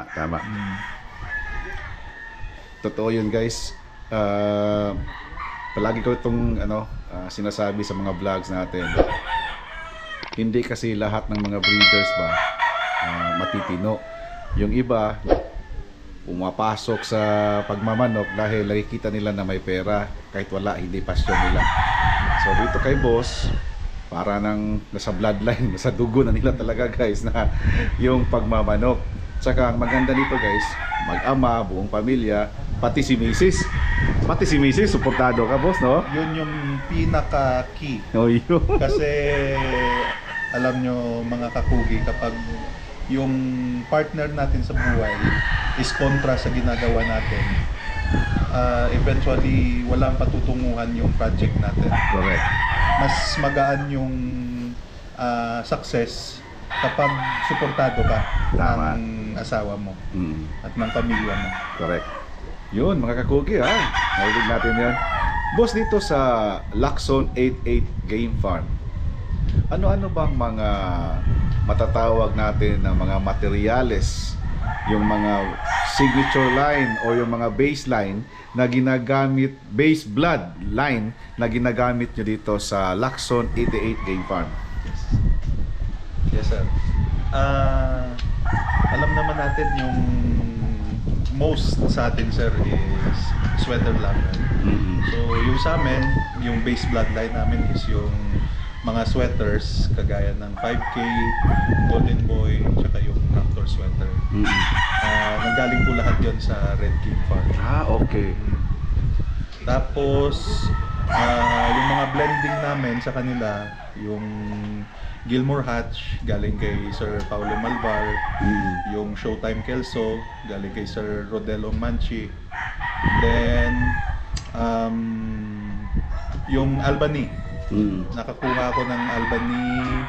Tama, tama. Mm. Totoo yun guys. Ah, palagi ko itong ano, ah, sinasabi sa mga vlogs natin. Hindi kasi lahat ng mga breeders ba ah, matitino. Yung iba pumapasok sa pagmamanok dahil nakikita nila na may pera kahit wala, hindi pasyon nila. So dito kay boss, para nang nasa bloodline, nasa dugo na nila talaga guys na yung pagmamanok. Tsaka ang maganda nito guys, mag-ama, buong pamilya, pati si Mrs. Pati si Mrs. suportado ka boss, no? Yun yung pinaka-key. Oh, yun. Kasi alam nyo mga kakugi kapag yung partner natin sa buhay is kontra sa ginagawa natin ah, eventually walang patutunguhan yung project natin Correct. mas magaan yung ah, success kapag suportado ka Tama. ng asawa mo Mm. at ng pamilya mo Correct. Yun, mga kakugi ha. Narinig natin yan. Boss, dito sa Lacson 88 Game Farm, ano-ano bang mga matatawag natin na mga materyales, yung mga signature line o yung mga baseline na ginagamit, base blood line na ginagamit nyo dito sa Lacson 88 Game Farm? Yes, sir. Ah, alam naman natin yung most sa atin, sir, is sweater locker. Mm-hmm. So, yung sa amin, yung base bloodline namin is yung mga sweaters kagaya ng 5K, Golden Boy, tsaka yung Raptor sweater. Ah, nanggaling po lahat yon sa Red King Farm. Ah, okay. Tapos, ah, yung mga blending namin sa kanila, yung Gilmore Hatch, galing kay Sir Paulo Malvar, Mm. yung Showtime Kelso, galing kay Sir Rodello Manchi. Then, um, yung Albany, Mm. nakakuha ako ng Albany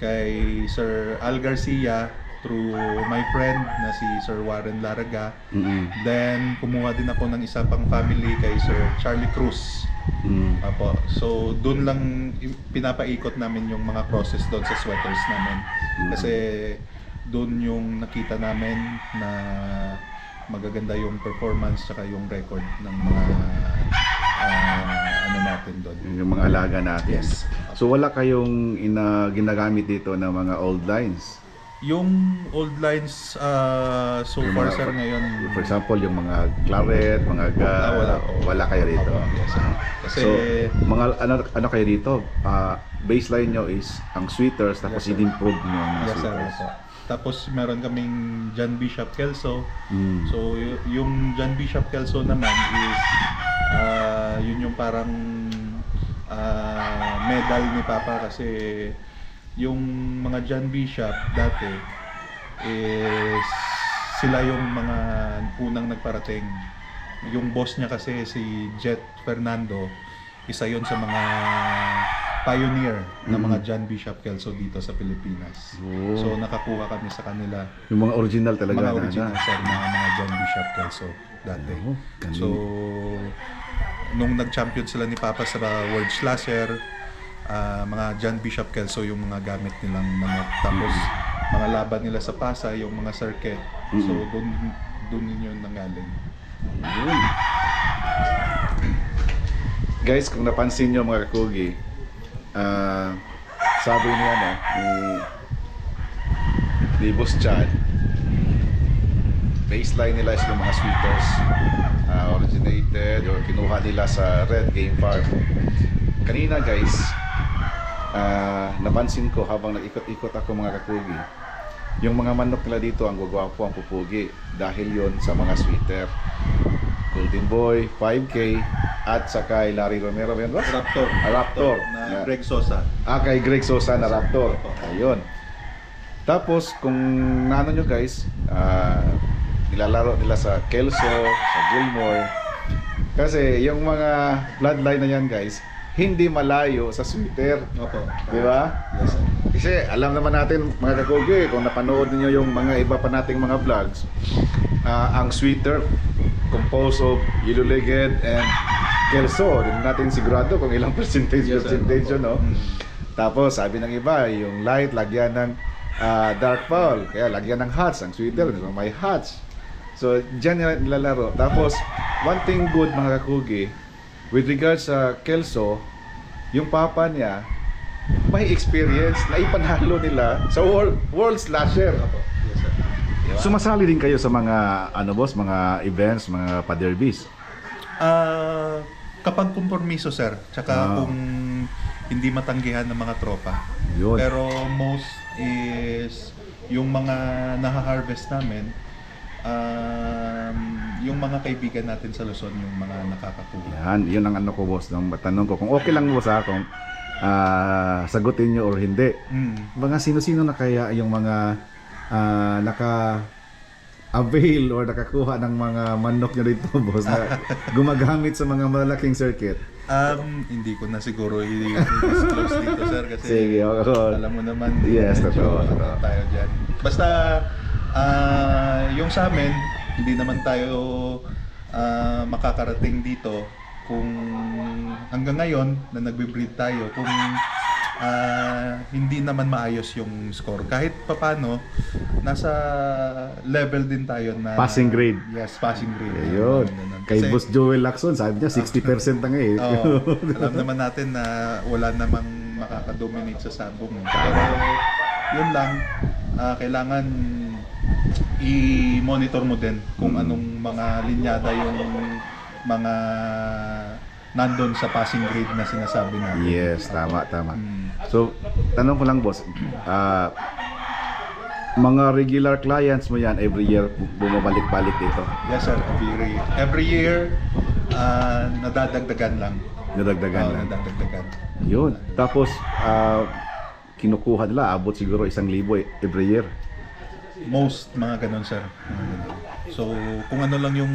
kay Sir Al Garcia through my friend na si Sir Warren Laraga. Mm. Then, kumuha din ako ng isa pang family kay Sir Charlie Cruz. Mm. Apo. So, doon lang pinapaikot namin yung mga process doon sa sweaters namin. Kasi doon yung nakita namin na magaganda yung performance tsaka yung record ng mga ah, ano natin doon. Yung mga alaga natin. Yes. So wala kayong ina, ginagamit dito ng mga old lines? Yung old lines ah, so Yung far mga- sir ngayon For example, yung mga claret, mga ga, Ah, wala. wala kayo dito. Opo, yes. Kasi So, mga ano, ano kayo dito? Ah, baseline nyo is ang sweaters tapos Yes, sir. in-improve nyo ang mga yes sir. sweaters. opo. Tapos meron kaming John Bishop Kelso. Mm. So y- yung John Bishop Kelso naman is ah, yun yung parang ah, medal ni Papa kasi yung mga John Bishop dati is sila yung mga unang nagparating. Yung boss niya kasi si Jet Fernando, isa yon sa mga pioneer ng mga John Bishop Kelso dito sa Pilipinas. Oh. So nakakuha kami sa kanila yung mga original talaga mga na- original na. sir na mga John Bishop Kelso dati. Oh, so, nung nag-champion sila ni Papa sa World Slasher, ah, mga John Bishop Kelso yung mga gamit nilang manok. Tapos, mga laban nila sa Pasa, yung mga circuit. So, doon doon yun nanggaling. Yun. Guys, kung napansin nyo mga kakugi, ah, sabi niya no, ni, ni Boss Chad, baseline nila is yung mga sweaters ah, originated or kinuha nila sa Red Game Farm. Kanina guys, ah, napansin ko habang nag-ikot-ikot ako mga kakugi, yung mga manok nila dito ang gugwapo ang pupugi dahil yon sa mga sweater. Golden Boy, 5K, at saka kay Larry Romero. Yan ba? Raptor. Ah, Raptor. Na Yeah. Greg Sosa. Ah, kay Greg Sosa na Raptor. Ayun. Tapos, kung nano nyo guys, ah, nilalaro nila sa Kelso, sa Gilmore. Kasi yung mga bloodline na yan guys, hindi malayo sa sweater. Opo. Di ba? Yes, sir. Kasi alam naman natin mga kakugi, kung napanood niyo yung mga iba pa nating mga vlogs, ah, ang sweater composed of yellow legged and kelso. Hindi natin sigurado kung ilang percentage Yes, sir. percentage yun, no? Mm. Tapos sabi ng iba, yung light lagyan ng ah, dark fowl. Kaya lagyan ng hats. Ang sweater, may hats. So, dyan nila nilalaro. Tapos, one thing good mga kakugi, with regards sa Kelso, yung papa niya, may experience na ipanalo nila sa World, world Slasher. Yes, sir. Sumasali din kayo sa mga, ano boss, mga events, mga pa-derbies. Ah, kapag kompromiso sir, tsaka Ah. kung hindi matanggihan ng mga tropa. Yun. Pero most is yung mga naha-harvest namin, um, yung mga kaibigan natin sa Luzon, yung mga nakakakuha. Yan, yun ang ano ko boss, nung tanong ko. Kung okay lang boss ha, kung ah, sagutin nyo or hindi. Mm. Mga sino-sino na kaya yung mga ah, naka avail or nakakuha ng mga manok nyo dito boss na gumagamit sa mga malaking circuit. Um, hindi ko na siguro i-disclose dito sir kasi Sige, oo. alam mo naman Yes, medyo totoo, ano totoo. tayo dyan. Basta ah, yung sa amin, hindi naman tayo ah, makakarating dito kung hanggang ngayon na nagbe-breed tayo kung ah, hindi naman maayos yung score. Kahit papano, nasa level din tayo na Passing grade. Yes, passing grade. Ayun. Kay Kasi- Boss Joel Lacson, sabi niya 60% na nga eh. Oo. alam naman natin na wala namang makakadominate sa sabong. Pero yun lang, ah, kailangan i-monitor mo din kung Mm. anong mga linyada yung mga nandun sa passing grade na sinasabi natin. yes, tama, tama. Mm. So, tanong ko lang boss, ah, mga regular clients mo yan every year bumabalik-balik dito. Yes sir, every, every year ah, nadadagdagan lang. Nadagdagan Oo, lang. nadadagdagan. Yun. Tapos, ah, kinukuha nila, abot siguro isang libo eh, every year. Most mga ganun sir. So kung ano lang yung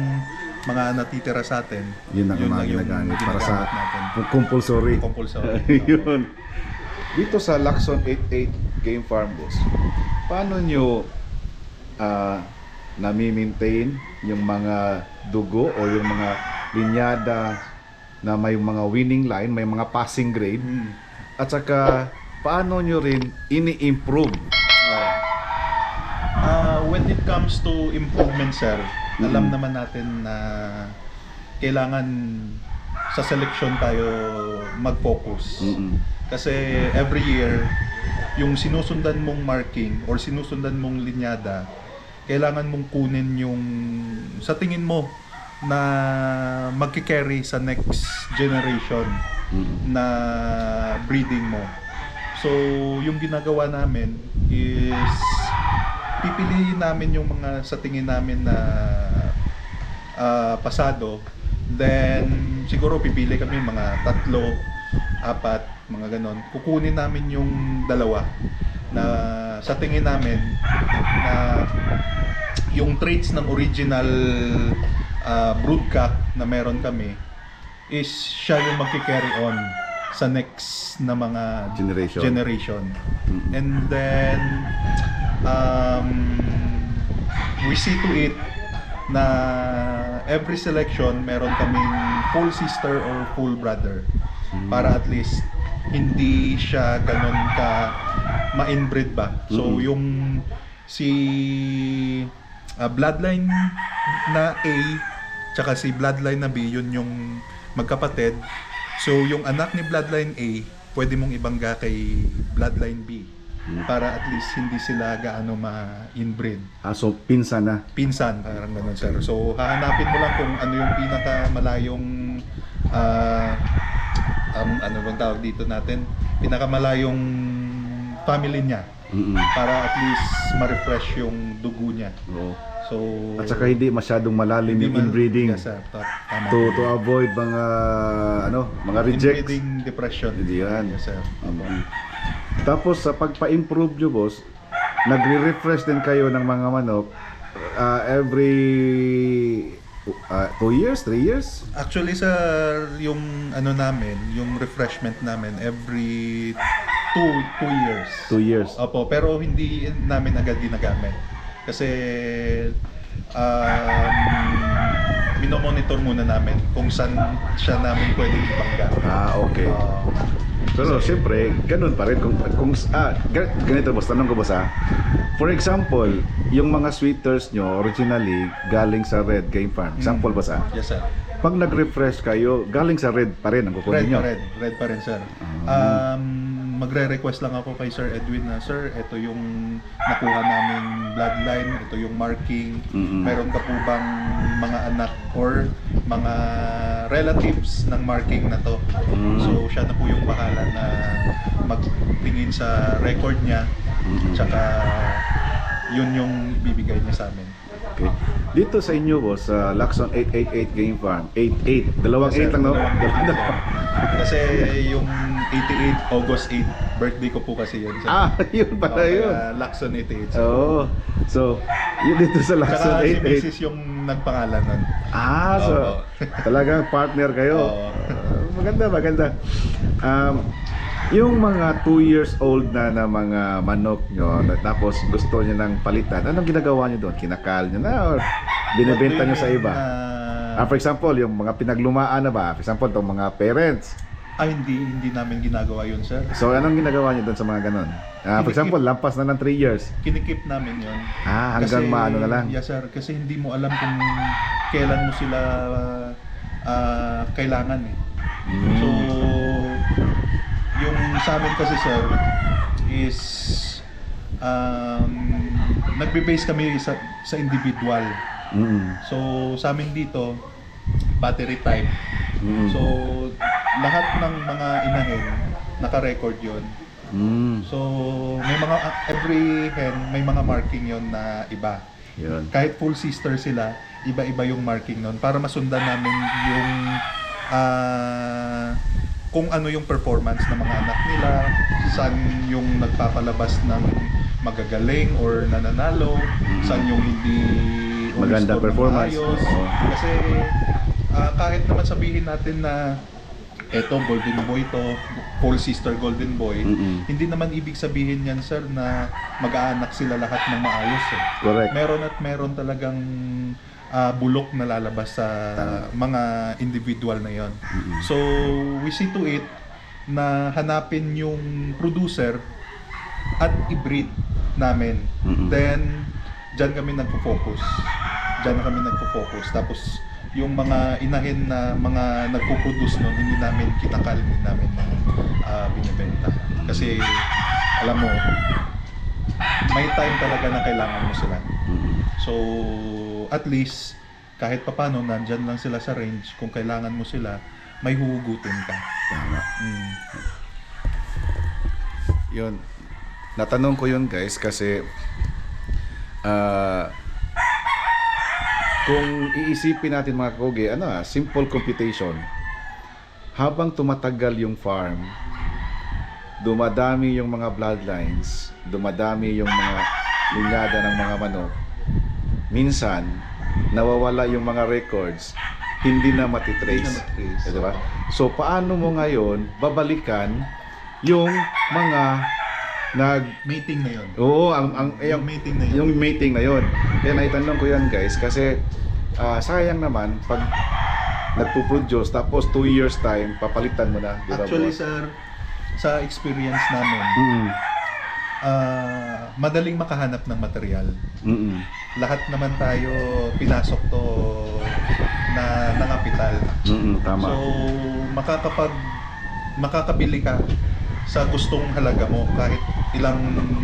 mga natitira sa atin, Yun ang mga ginagamit para sa ginagamit natin. compulsory. compulsory. Yun. Dito sa Lacson 88 Game Farm Boss, paano nyo ah, nami-maintain yung mga dugo o yung mga linyada na may mga winning line, may mga passing grade, Mm. at saka paano nyo rin ini-improve? It comes to improvement, sir, alam Mm. naman natin na kailangan sa selection tayo mag-focus. Mm-mm. Kasi every year, yung sinusundan mong marking or sinusundan mong linyada, kailangan mong kunin yung sa tingin mo na magkikarry sa next generation Mm-mm. na breeding mo. So, yung ginagawa namin is pipiliin namin yung mga sa tingin namin na ah, pasado. Then, siguro pipili kami mga tatlo, apat, mga ganon. Kukunin namin yung dalawa na sa tingin namin na yung traits ng original ah, broodcock na meron kami is siya yung magki-carry on sa next na mga Generation. generation. And then um, we see to it na every selection meron kaming full sister or full brother para at least hindi siya ganun ka ma-inbreed ba. So yung si ah, bloodline na A tsaka si bloodline na B yun yung magkapatid. So yung anak ni bloodline A pwede mong ibangga kay bloodline B. para at least hindi sila gaano ma-inbreed. Ah, so, pinsan na. Pinsan, parang ganun sir. So hahanapin mo lang kung ano yung pinakamalayong ah um, ano bang tawag dito natin? Pinakamalayong family niya Mm-mm. para at least ma-refresh yung dugo niya. Oo. So At saka hindi masyadong malalim hindi yung inbreeding Yes, sir. Ta- Tama. to to avoid mga ano, mga rejects. Inbreeding depression. Hindi yan. Yes, sir. Opo. Mm. Tapos sa pagpa-improve nyo boss, nagre-refresh din kayo ng mga manok ah, every uh, two years, three years? Actually sir, yung ano namin, yung refreshment namin every two two years. Two years. Opo, pero hindi namin agad ginagamit. Kasi um, minomonitor muna namin kung saan siya namin pwedeng ibangga. Ah, okay. Ah, Pero siyempre, ganun pa rin. Kung, kung, ah, gan- ganito boss, tanong ko boss ha. For example, yung mga sweaters nyo originally galing sa Red Game Farm. Example Mm. boss ha. Yes, sir. Pag nag-refresh kayo, galing sa Red pa rin ang Red kukunin nyo. pa rin. Red pa rin, sir. Ah. Um, magre-request lang ako kay Sir Edwin na, Sir, ito yung nakuha naming bloodline, ito yung marking. Mm-mm. Meron ka po bang mga anak or mga relatives ng marking na to? Mm. So, siya na po yung bahala na magtingin sa record niya. Mm-mm. Tsaka, yun yung bibigay niya sa amin. Okay. Dito sa inyo boss, sa Lacson 888 Game Farm. 88. Dalawang Kasi 8 lang no? Kasi yung 88, August 8, birthday ko po kasi yun. sir. ah, yun pala yun. ah, Lacson 88. Oo. So, yun dito sa Lacson Tsaka si 88. Mrs. yung nagpangalan nun. Ah, so Oo. talagang partner kayo. Oo. Ah, maganda, maganda. Um, yung mga 2 years old na na mga manok nyo, na- tapos gusto nyo ng palitan, anong ginagawa nyo doon? Kinakal nyo na or binibenta nyo sa iba? Ah, Ah, for example, yung mga pinaglumaan na ba? For example, itong mga parents. ah, hindi, hindi namin ginagawa yun, sir. So, anong ginagawa nyo doon sa mga ganon? Ah, for example, lampas na ng 3 years. Kinikip namin yun. Ah, hanggang maano na lang. Yes, sir. Kasi hindi mo alam kung kailan mo sila ah, kailangan eh. Mm. So, yung sa amin kasi sir is um, nagbe-base kami sa, sa individual. Mm. So, sa amin dito, battery type. Mm. So, lahat ng mga inahin, naka-record yon. Mm. So, may mga, every hen, may mga marking yon na iba. Yun. Kahit full sister sila, iba-iba yung marking nun para masundan namin yung ah, kung ano yung performance ng mga anak nila, saan yung nagpapalabas ng magagaling or nananalo, saan yung hindi Maganda performance. maayos. Oo. Kasi ah, kahit naman sabihin natin na eto golden boy to, full sister golden boy, Mm-mm. hindi naman ibig sabihin yan sir na mag-aanak sila lahat ng maayos eh Correct. meron at meron talagang ah, bulok na lalabas sa mga individual na yon. So, we see to it na hanapin yung producer at i-breed namin. Then, dyan kami nagpo-focus. Dyan na kami nagpo-focus. Tapos, yung mga inahin na mga nagpo-produce nun, hindi namin kinakal, hindi namin ah, binibenta. Kasi, alam mo, may time talaga na kailangan mo sila. Mm. So, at least, kahit papano, nandyan lang sila sa range. Kung kailangan mo sila, may huhugutin ka. Tama. Mm. Yun. Natanong ko yun guys kasi ah kung iisipin natin mga koge, ano ah, simple computation. Habang tumatagal yung farm, dumadami yung mga bloodlines, dumadami yung mga linyada ng mga manok. Minsan, nawawala yung mga records, hindi na matitrace. Hindi na matitrace. Eh, di ba? So, paano mo ngayon babalikan yung mga nag Meeting na yon. Oo, ang ang Yung meeting na yun. yung meeting na yon. Kaya naitanong ko yan guys kasi ah, sayang naman pag nagpo-produce tapos 2 years time papalitan mo na, di ba? Actually, boss? sir, sa experience namin, Mm. Ah, madaling makahanap ng material. Mm. Lahat naman tayo pinasok to na ng kapital. Mm, tama. So, makakapag makakabili ka sa gustong halaga mo kahit ilang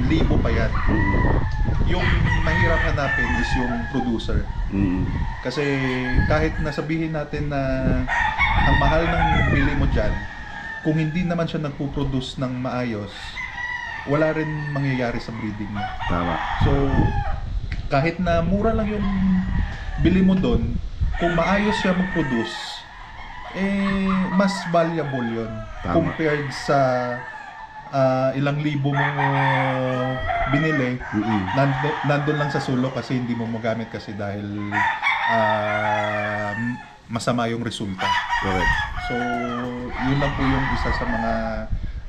libo pa yan. Mm. Yung mahirap hanapin is yung producer. Mm. Kasi kahit nasabihin natin na ang mahal ng bili mo dyan, kung hindi naman siya nagpo-produce ng maayos, wala rin mangyayari sa breeding mo. Tama. So, kahit na mura lang yung bili mo doon, kung maayos siya mag-produce, eh, mas valuable yun Tama. compared sa ah, ilang libo mo binili Mm. nando, nandun lang sa sulok kasi hindi mo magamit kasi dahil ah, masama yung resulta. Correct. So, yun lang po yung isa sa mga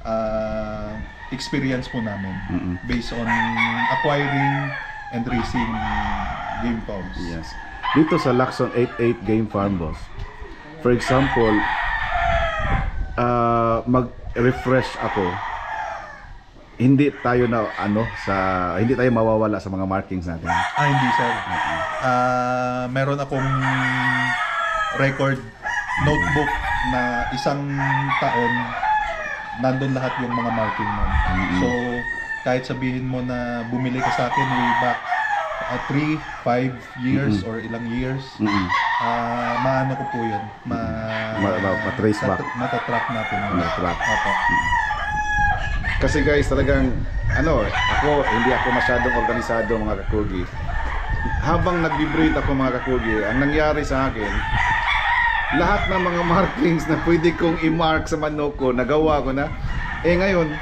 ah, experience po namin Mm. based on acquiring and raising game farms. Yes. Dito sa Lacson 88 Game Farm Boss. For example, ah mag refresh ako, hindi tayo na ano sa hindi tayo mawawala sa mga markings natin. Ah, hindi sir. Ah, meron akong record notebook na isang taon nandun lahat yung mga marking mo. Mhm. So, kahit sabihin mo na bumili ka sa akin way back 3, 5 years or ilang years, Mm-mm. ah maano ko po yun. Ma, Ma- ma- ma-trace back. mat- Matatrack natin. yun. Ma-track. Opo. Kasi guys, talagang ano, ako hindi ako masyadong organisado mga kakugi. Habang nagbi-breed ako mga kakugi, ang nangyari sa akin, lahat ng mga markings na pwede kong i-mark sa manok ko, nagawa ko na. Eh ngayon,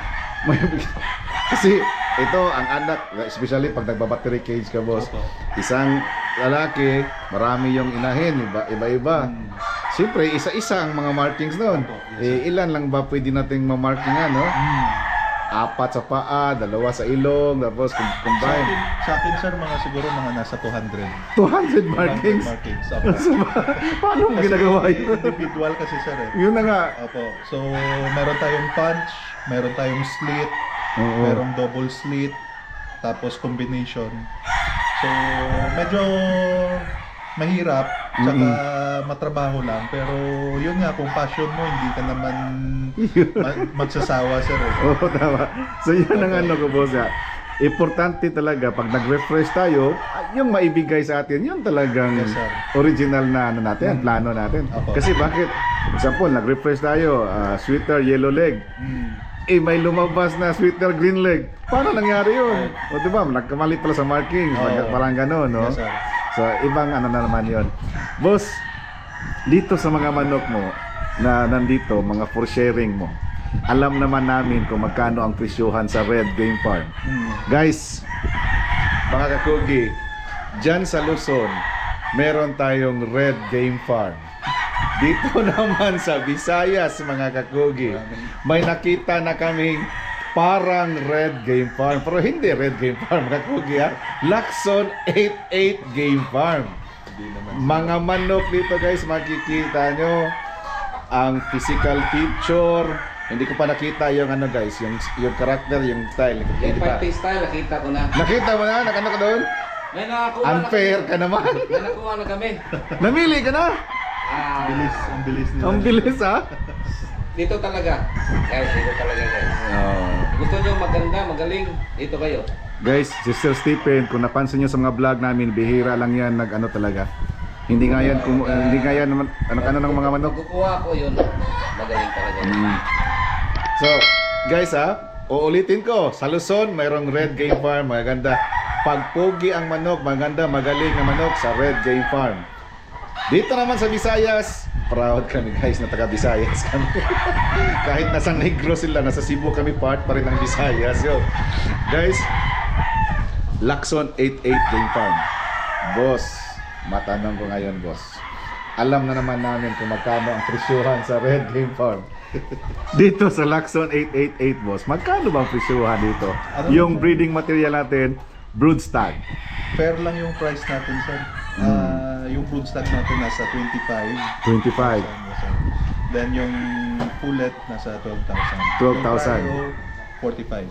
may, kasi ito ang anak, especially pag nagba-battery cage ka boss, Opo. isang lalaki, marami yung inahin, iba, iba-iba. Hmm. Siyempre, isa-isa ang mga markings. Opo, yes, eh, ilan lang ba pwede nating ma-markingan, no? Hmm. Apat sa paa, dalawa sa ilong, tapos com- Sa combine. akin, sa akin sir, mga siguro mga nasa 200. 200 markings. 200 markings. Opo. Paano mo ginagawa yun? Individual kasi sir eh. Yun na nga. Opo. So, meron tayong punch, meron tayong slit, Oo. merong double slit, tapos combination. So, medyo mahirap, tsaka matrabaho lang. Pero yun nga, kung passion mo, hindi ka naman ma- magsasawa sir eh. Oo, tama. So, yun ang ano ko, boss. ah. Importante talaga, pag nag-refresh tayo, ah, yung maibigay sa atin, yun talagang Yes, sir. original na ano natin, plano natin. Opo. Kasi bakit? Example, nag-refresh tayo, ah, sweater yellow leg. Mm. eh may lumabas na sweater green leg. Paano nangyari yun? O di ba, nagkamali pala sa markings, Oo. parang gano'n, no? Yes, sir. So, ibang ano na naman yon. Boss, dito sa mga manok mo na nandito, mga for sharing mo, alam naman namin kung magkano ang presyohan sa Red Game Farm. Mm. Guys, mga kakugi, dyan sa Luzon, meron tayong Red Game Farm. Dito naman sa Visayas, mga kakugi, may nakita na kaming parang Red Game Farm. Pero hindi Red Game Farm, kakugi ha. Lacson 88 Game Farm. Hindi naman. Mga manok dito guys, makikita nyo ang physical feature. Hindi ko pa nakita yung ano guys, yung yung character, yung style. Yung Hindi pa. fighting style, nakita ko na. Nakita mo na? Nakano ka doon? May nakakuha Unfair na ka naman. kami. May nakuha na kami. Namili ka na. Ah, Bilis, ang bilis nila. Ang bilis ha. Dito talaga. Guys, dito talaga guys. Gusto nyo maganda, magaling, dito kayo. Guys, Sister Stephen, kung napansin nyo sa mga vlog namin, bihira lang yan nag ano talaga. Hindi nga yan, kum- hindi nga yan ano ano ng mga manok. Kukuha ko yun, magaling talaga. Mm. So, guys ha, uulitin ko, sa Luzon, mayroong Red Game Farm, maganda. Pag pogi ang manok, maganda, magaling na manok sa Red Game Farm. Dito naman sa Visayas, proud kami guys na taga Visayas kami. Kahit nasa Negros sila, nasa Cebu kami part pa rin ng Visayas. Yo. Guys, Lacson 88 Game Farm. Boss, matanong ko ngayon, boss. Alam na naman namin kung magkano ang presyuhan sa Red Game Farm. dito sa Lacson 888, boss, magkano bang presyuhan dito? Ano yung breeding material natin, broodstag. Fair lang yung price natin, sir. Ah, yung broodstock natin nasa 25. 25. Yes, sir. Then yung pullet nasa 12,000. 12,000. Yung cryo, 45.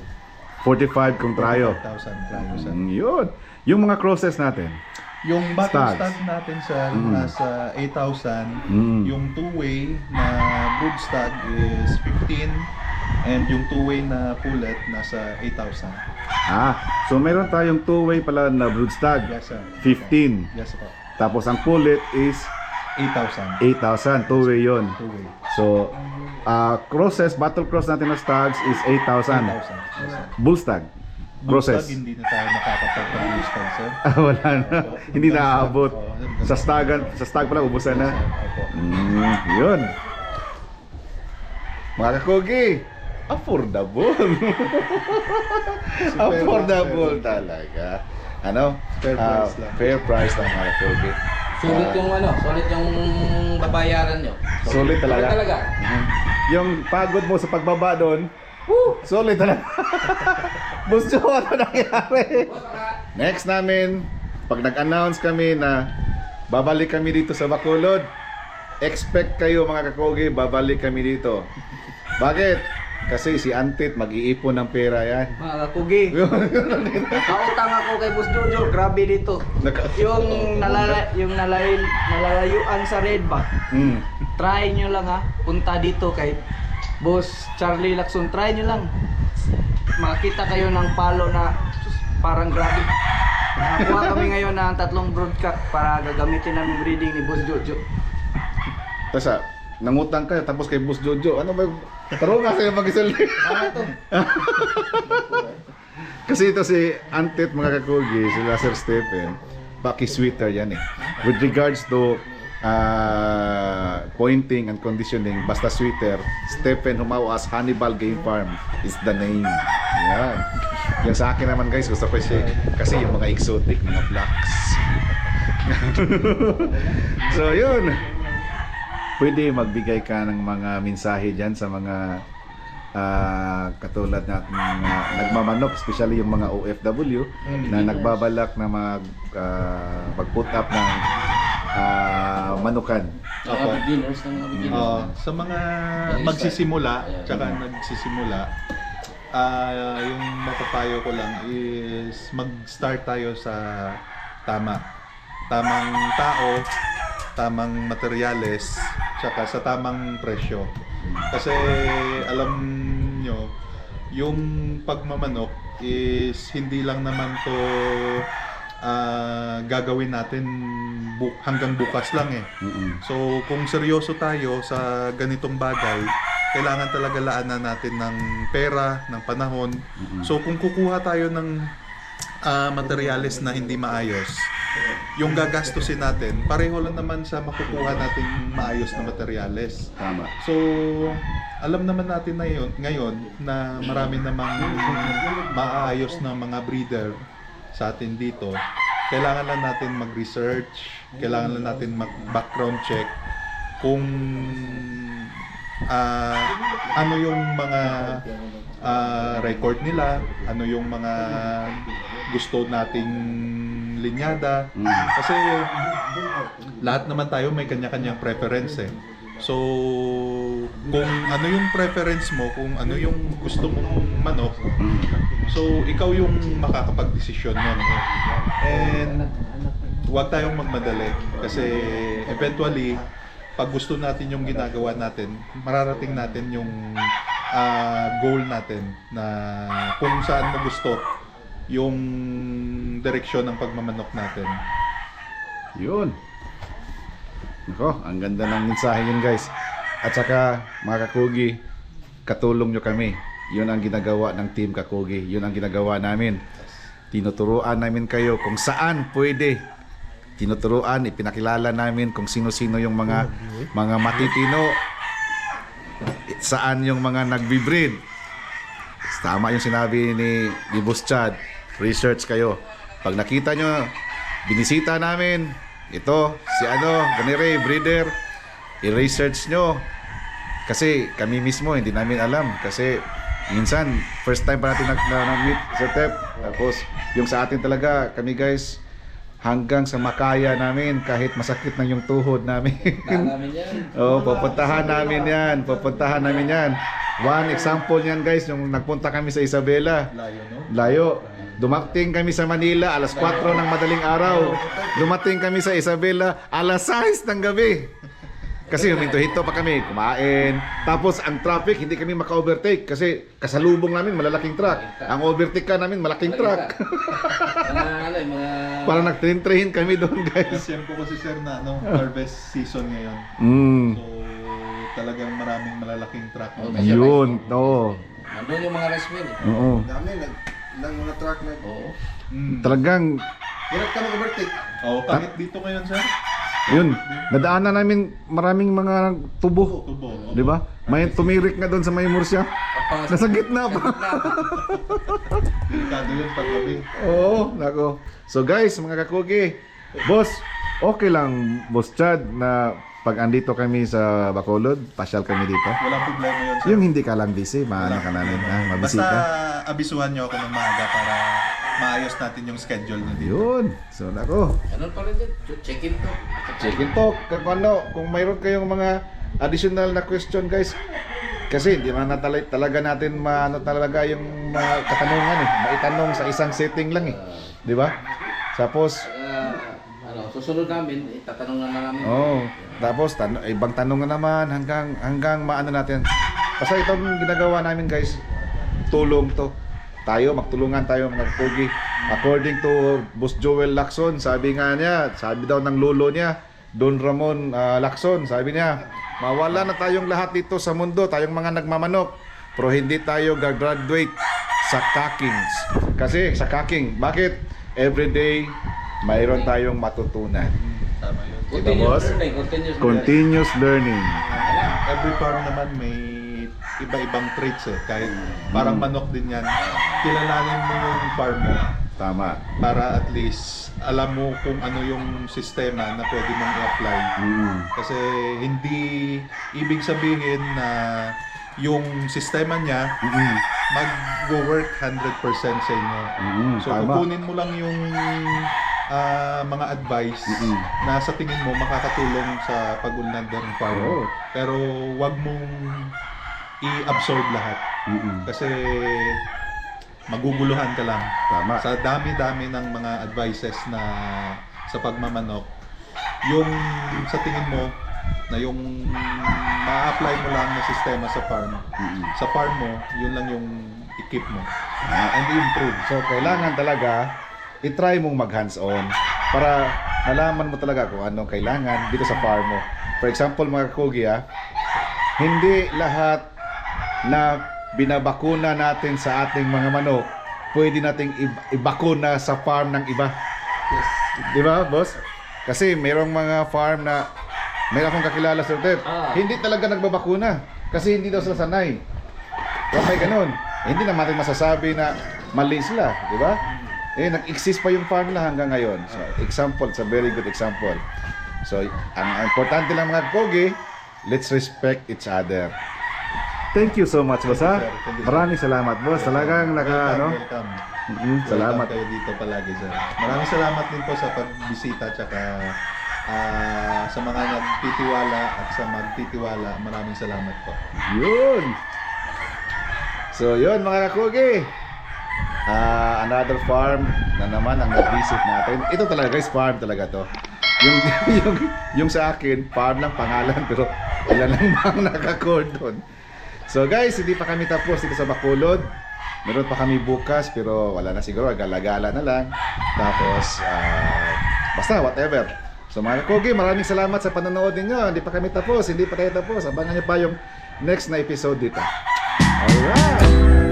45 kung tryo. 45,000 cryo, sir. Mm, yun. Yung mga crosses natin. Yung battle Stags. stag natin sir, Mm. nasa 8,000. Mm. Yung two-way na broodstag is 15. And yung two-way na pullet nasa 8,000. Ah, so meron tayong two-way pala na broodstag. Yes, sir. 15. Yes, po. Tapos ang pullet is 8,000. 8,000. Two-way yun. Two-way. So, ah crosses, battle cross natin na stags is 8,000. 8,000. Yes, sir. Bullstag. Broodstag, Crosses. hindi na tayo nakakapag ng sir. Ah, wala na. Hindi naaabot. Oo. Sa stagan, sa stag pala ubusan na. Opo. Mm, yun. Mga kakugi, affordable. affordable talaga. Ano? Fair Ah, price lang. Fair price lang mga kakugi. Sulit Ah, yung ano, sulit yung babayaran nyo. Sulit talaga. Sulit talaga. mhm. Yung pagod mo sa pagbaba doon, woo, solid talaga. Gusto ko ano nangyari. Next namin, pag nag-announce kami na babalik kami dito sa Bacolod, expect kayo mga kakogi, babalik kami dito. Bakit? Kasi si Antit mag-iipon ng pera yan. Mga kakugi. Kautang ako kay Boss Jojo, grabe dito. Naka- Yung nalala, yung nalay, nalalayuan sa red ba? Mm. Try nyo lang ha. Punta dito kay Boss Charlie Lacson. Try nyo lang. Makakita kayo ng palo na sus, parang grabe. Nakakuha kami ngayon ng tatlong broadcast para gagamitin namin breeding ni Boss Jojo. Tapos ah, nangutang ka tapos kay Boss Jojo, ano ba yung taro nga sa'yo mag-isaldi. To? Kasi ito si Antit mga kakugi, si Sir Stephen, baki sweeter yan eh. With regards to uh, pointing and conditioning, basta sweeter, Stephen Humawas Hannibal Game Farm is the name. Yan. Yung sa akin naman guys, gusto ko siya kasi yung mga exotic, mga blacks. so yun. Pwede magbigay ka ng mga mensahe dyan sa mga ah, katulad natin mga nagmamanok, especially yung mga OFW na nagbabalak na mag ah, mag-put up ng ah, manukan. Mga Opo. beginners ng mga beginners. Ah, sa mga magsisimula, tsaka nagsisimula, ah yung mapapayo ko lang is mag-start tayo sa tama. Tamang tao, tamang materyales, tsaka sa tamang presyo. Kasi alam nyo, yung pagmamanok is hindi lang naman to ah, gagawin natin bu- hanggang bukas lang eh. Mm-mm. So, kung seryoso tayo sa ganitong bagay, kailangan talaga laanan natin ng pera, ng panahon. So, kung kukuha tayo ng ah, materyales na hindi maayos, yung gagastusin natin, pareho lang naman sa makukuha nating maayos na materyales. Tama. So, alam naman natin na yun, ngayon na marami namang maayos na mga breeder sa atin dito. Kailangan lang natin mag-research, kailangan lang natin mag-background check kung ah, ano yung mga ah, record nila, ano yung mga gusto nating linyada. Mm. Kasi lahat naman tayo may kanya-kanyang preference eh. So, kung ano yung preference mo, kung ano yung gusto mong manok, so ikaw yung makakapag-desisyon nun. And huwag tayong magmadali kasi eventually pag gusto natin yung ginagawa natin, mararating natin yung ah, goal natin na kung saan mo gusto yung direksyon ng pagmamanok natin. Yun. Nako, ang ganda ng mensahe yun guys. At saka mga kakugi, katulong nyo kami. Yun ang ginagawa ng Team Kakugi. Yun ang ginagawa namin. Tinuturuan namin kayo kung saan pwede. Tinuturuan, ipinakilala namin kung sino-sino yung mga mga matitino. Saan yung mga nagbibreed. Tama yung sinabi ni, ni Boss Chad. Research kayo. Pag nakita nyo, binisita namin, ito, si ano, ganire, breeder, i-research nyo. Kasi kami mismo, hindi namin alam. Kasi minsan, first time pa natin nag- na- na-meet sa TEP. Tapos, yung sa atin talaga, kami guys, hanggang sa makaya namin, kahit masakit na yung tuhod namin. Namin yan. Oo, pupuntahan namin yan. Pupuntahan namin yan. One example yan guys, yung nagpunta kami sa Isabela. Layo, no? Layo. Dumating kami sa Manila alas 4 ng madaling araw. Dumating kami sa Isabela alas 6 ng gabi. Kasi huminto-hinto pa kami, kumain. Tapos ang traffic, hindi kami maka-overtake kasi kasalubong namin malalaking truck. Ang overtake ka namin malaking truck. mga ano, yung mga... Para nagtrain-train kami doon guys. Kasi po kasi sir na no, harvest season ngayon. Mm. So, talagang maraming malalaking truck. Oh, Yun, oo. Nandun yung mga rice mill. eh. Oo. Dami, nag, ng mga truck na. Oo. Mm. Talagang Hirap ka mag-overtake. Oh, kahit dito ngayon sir, Yun, nadaanan namin maraming mga tubo. tubo. oh. Di ba? May tumirik nga doon sa may Murcia. Nasa gitna pa. Delikado yun pag gabi. Oo, nako. So guys, mga kakugi, boss, okay lang, boss Chad, na pag andito kami sa Bacolod, pasyal kami dito. Walang problema yun sir. Yung hindi ka lang busy, maano ka namin, ha? Basta Mabisita. abisuhan nyo ako ng maaga para maayos natin yung schedule nyo dito. Yun. So nako, Ganun pa rin din. Check-in to. check in talk. Kung ano, kung mayroon kayong mga additional na question guys, Kasi hindi man na tala- talaga natin maano talaga yung mga katanungan eh. Maitanong sa isang setting lang eh. Di ba? Tapos, Ah, ano, susunod namin, itatanong na namin. oh, tapos tan- ibang tanong na naman hanggang hanggang maano natin. Basta itong ginagawa namin guys, tulong to. Tayo, magtulungan tayo mga pugi. According to Boss Joel Lacson, sabi nga niya, sabi daw ng lolo niya, Don Ramon ah, Lacson, sabi niya, mawala na tayong lahat dito sa mundo, tayong mga nagmamanok, pero hindi tayo gagraduate sa kakings. Kasi sa kaking, bakit? Everyday, mayroon tayong matutunan. Tama yun. Continuous learning, continuous learning. Continuous learning. Every farm naman may iba-ibang traits eh. Kahit parang manok din yan. Kilalanin mo yung farm mo Tama. para at least alam mo kung ano yung sistema na pwede mong i-apply. Mm. Kasi hindi ibig sabihin na yung sistema niya Mm. mag-work 100% sa inyo. Mm, So tama. kukunin mo lang yung ah, mga advice Mm-mm. na sa tingin mo makakatulong sa pag-unlad ng farm. Oo. Pero wag mong i-absorb lahat Mm. kasi maguguluhan ka lang. Tama. Sa dami-dami ng mga advices na sa pagmamanok, yung sa tingin mo na yung ma-apply mo lang na sistema sa farm, Mm. sa farm mo, yun lang yung i-keep mo. Ah. And improve. So, kailangan talaga i-try mong mag-hands-on para nalaman mo talaga kung anong kailangan dito sa farm mo. For example, mga kugi ah, hindi lahat na binabakuna natin sa ating mga manok, pwede nating ibakuna sa farm ng iba. Yes. Di ba, boss? Kasi merong mga farm na meron akong kakilala Sir Ted, Ah. hindi talaga nagbabakuna kasi hindi daw sila sanay. Kaya may ganun. Hindi naman natin masasabi na mali sila, di ba? Eh, nag-exist pa yung farm nila hanggang ngayon. So, example, it's a very good example. So, ang, importante lang mga kogi, let's respect each other. Thank you so much, boss. ha? Sir. Thank you, sir. Maraming salamat, boss. Talagang naka, ano? Welcome. Salamat. Welcome kayo dito palagi, sir. Maraming salamat din po sa pagbisita tsaka ah, sa mga nagtitiwala at sa magtitiwala. Maraming salamat po. Yun. So, yun mga kakugi. Ah, another farm na naman ang nag-visit natin. Ito talaga guys, farm talaga to. Yung, yung, yung sa akin, farm lang pangalan pero ilan lang bang naka-cordon. So guys, hindi pa kami tapos dito sa Bacolod. Meron pa kami bukas pero wala na siguro, gala-gala na lang. Tapos, ah, basta whatever. So mga kakugi, maraming salamat sa panonood ninyo. Hindi pa kami tapos, hindi pa tayo tapos. Abangan nyo pa yung next na episode dito. Alright!